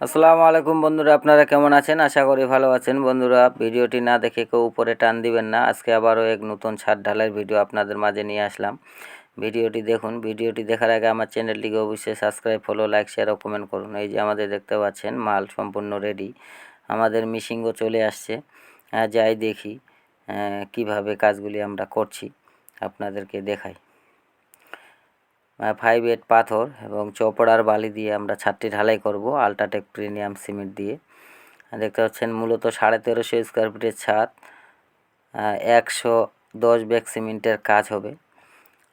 আসসালামু আলাইকুম বন্ধুরা, আপনারা কেমন আছেন? আশা করি ভালো আছেন। বন্ধুরা, ভিডিওটি না দেখে কেউ উপরে টান দিবেন না। আজকে আবারও এক নতুন ছাদ ঢালাইয়ের ভিডিও আপনাদের মাঝে নিয়ে আসলাম। ভিডিওটি দেখুন। ভিডিওটি দেখার আগে আমার চ্যানেলটিকে অবশ্যই সাবস্ক্রাইব, ফলো, লাইক শেয়ার ও কমেন্ট করুন। এই যে আমাদের দেখতে পাচ্ছেন, মাল সম্পূর্ণ রেডি আমাদের মিশিংও চলে আসছে। যাই দেখি কীভাবে কাজগুলি আমরা করছি। আপনাদেরকে দেখাই। ফাইভ এইট পাথর এবং চৌপড়ার বালি দিয়ে আমরা ছাদটি ঢালাই করব আলট্রাটেক প্রিমিয়াম সিমেন্ট দিয়ে। দেখতে পাচ্ছেন মূলত সাড়ে তেরোশো স্কোয়ার ফিটের ছাদ একশো দশ ব্যাগ সিমেন্টের কাজ হবে।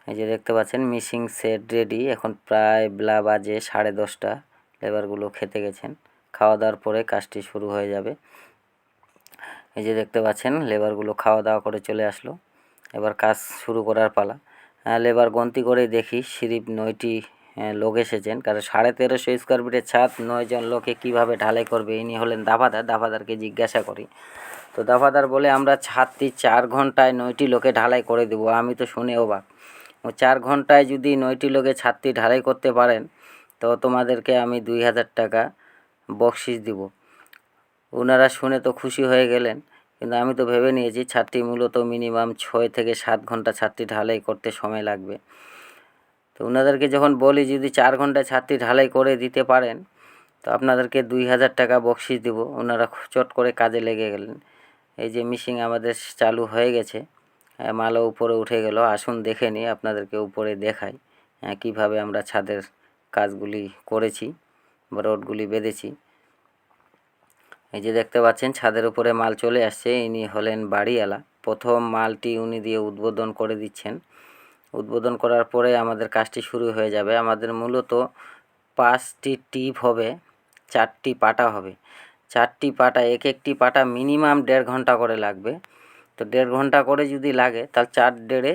এই যে দেখতে পাচ্ছেন মিশিং সেট রেডি এখন প্রায় বেলা বাজে সাড়ে দশটা লেবারগুলো খেতে গেছেন। খাওয়া দাওয়ার পরে কাজটি শুরু হয়ে যাবে। এই যে দেখতে পাচ্ছেন লেবারগুলো খাওয়া দাওয়া করে চলে আসলো। এবার কাজ শুরু করার পালা। লেবার গন্তি করে দেখি সিরিপ নয়টি লোক এসেছেন। কারণ সাড়ে তেরোশো স্কোয়ার ফিটের ছাদ নয়জন লোকে কীভাবে ঢালাই করবে? ইনি হলেন দাফাদার, দাফাদারকে জিজ্ঞাসা করি। তো দাফাদার বলে, আমরা ছাদটি চার ঘন্টায় নয়টি লোকে ঢালাই করে দেবো। আমি তো শুনে অবাক। ও, চার ঘন্টায় যদি নয়টি লোকে ছাদটি ঢালাই করতে পারেন, তো তোমাদেরকে আমি দুই হাজার টাকা বকশিস দিব। ওনারা শুনে তো খুশি হয়ে গেলেন। কিন্তু আমি তো ভেবে নিয়েছি ছাদটি মূলত মিনিমাম ছয় থেকে সাত ঘণ্টা ছাদটি ঢালাই করতে সময় লাগবে। তো ওনাদেরকে যখন বলি যদি চার ঘন্টায় ছাদটি ঢালাই করে দিতে পারেন, তো আপনাদেরকে দুই হাজার টাকা বকশিস দিব। ওনারা চট করে কাজে লেগে গেলেন। এই যে মিশিং আমাদের চালু হয়ে গেছে মালও উপরে উঠে গেল। আসুন দেখে নিই, আপনাদেরকে উপরে দেখাই কীভাবে আমরা ছাদের কাজগুলি করেছি বা রোডগুলি বেঁধেছি। এই যে দেখতে পাচ্ছেন, ছাদের উপরে মাল চলে আসছে। ইনি হলেন বাড়িওয়ালা। প্রথম মালটি উনি দিয়ে উদ্বোধন করে দিচ্ছেন। উদ্বোধন করার পরে আমাদের কাজটি শুরু হয়ে যাবে। আমাদের মূলত পাঁচটি টিপ হবে, চারটি পাটা হবে। চারটি পাটা, এক একটি পাটা মিনিমাম দেড় ঘণ্টা করে লাগবে। তো দেড় ঘণ্টা করে যদি লাগে, তাহলে চার দেড়ে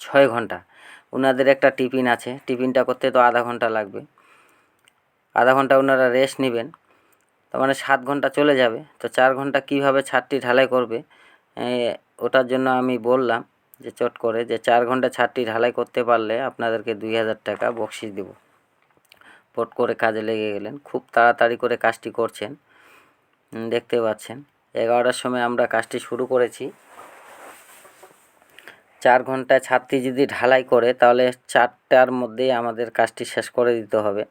ছয় ঘণ্টা। ওনাদের একটা টিফিন আছে। টিফিনটা করতে তো আধা ঘণ্টা লাগবে। আধা ঘণ্টা ওনারা রেস্ট নেবেন। তার মানে সাত ঘণ্টা চলে যাবে। তো চার ঘণ্টা কীভাবে ছাদটি ঢালাই করবে ওটার জন্য আমি বললাম যে চট করে যে চার ঘণ্টা ছাদটি ঢালাই করতে পারলে আপনাদেরকে দুই হাজার টাকা বকশিস দেব। পট করে কাজে লেগে গেলেন, খুব তাড়াতাড়ি করে কাজটি করছেন দেখতে পাচ্ছেন। এগারোটার সময় আমরা কাজটি শুরু করেছি। চার ঘন্টায় ছাদটি যদি ঢালাই করে তাহলে চারটার মধ্যেই আমাদের কাজটি শেষ করে দিতে হবে।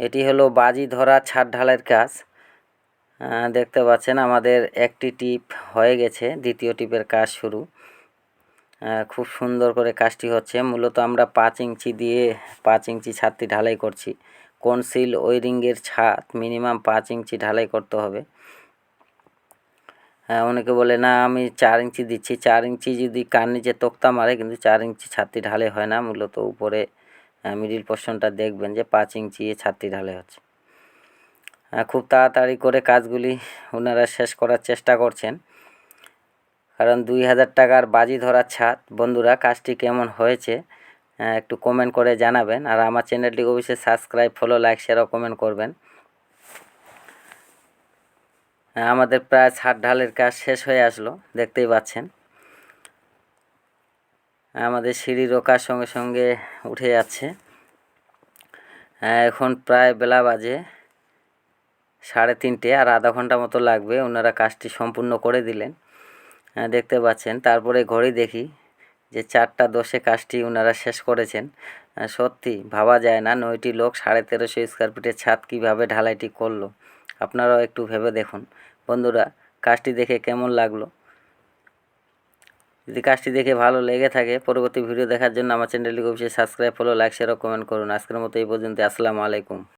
এটি হলো বাজি ধরা ছাদ ঢালাইয়ের কাজ। দেখতে পাচ্ছেন আমাদের একটি টিপ হয়ে গেছে, দ্বিতীয় টিপের কাজ শুরু। খুব সুন্দর করে কাজটি হচ্ছে। মূলত আমরা পাঁচ ইঞ্চি দিয়ে পাঁচ ইঞ্চি ছাদটি ঢালাই করছি। কনসিল ওয়ারিংয়ের ছাদ মিনিমাম পাঁচ ইঞ্চি ঢালাই করতে হবে। হ্যাঁ অনেকে বলে, না, আমি চার ইঞ্চি দিচ্ছি। চার ইঞ্চি যদি কার নিচে তোক্তা মারে, কিন্তু চার ইঞ্চি ছাদটি ঢালে হয় না। মূলত উপরে মিডিল পোর্শনটা দেখবেন যে পাঁচ ইঞ্চি ছাদটি ঢালে হচ্ছে। খুব তাড়াতাড়ি করে কাজগুলি ওনারা শেষ করার চেষ্টা করছেন। কারণ দুই হাজার টাকার বাজি ধরার ছাদ। বন্ধুরা, কাজটি কেমন হয়েছে একটু কমেন্ট করে জানাবেন। আর আমার চ্যানেলটি অবশ্যই subscribe follow like share comment করবেন। আমাদের প্রায় ছাদ ঢালের কাজ শেষ হয়ে আসলো, দেখতেই পাচ্ছেন। আমাদের সিঁড়ি রোকার সঙ্গে সঙ্গে উঠে যাচ্ছে। এখন প্রায় বেলা বাজে সাড়ে তিনটে আর আধা ঘণ্টা মতো লাগবে ওনারা কাজটি সম্পূর্ণ করে দিলেন। দেখতে পাচ্ছেন, তারপরে ঘড়ি দেখি যে চারটা দশে কাজটি ওনারা শেষ করেছেন। সত্যি ভাবা যায় না নয়টি লোক সাড়ে তেরোশো স্কোয়ার ফিটের ছাদ কীভাবে ঢালাইটি করল। আপনারাও একটু ভেবে দেখুন। বন্ধুরা, কাজটি দেখে কেমন লাগল? যদি কাজটি দেখে ভালো লেগে থাকে, পরবর্তী ভিডিও দেখার জন্য আমার চ্যানেলটিকে অবশ্যই সাবস্ক্রাইব ফলো লাইক শেয়ার ও কমেন্ট করুন। আজকের মতো এই পর্যন্ত আসসালামু আলাইকুম।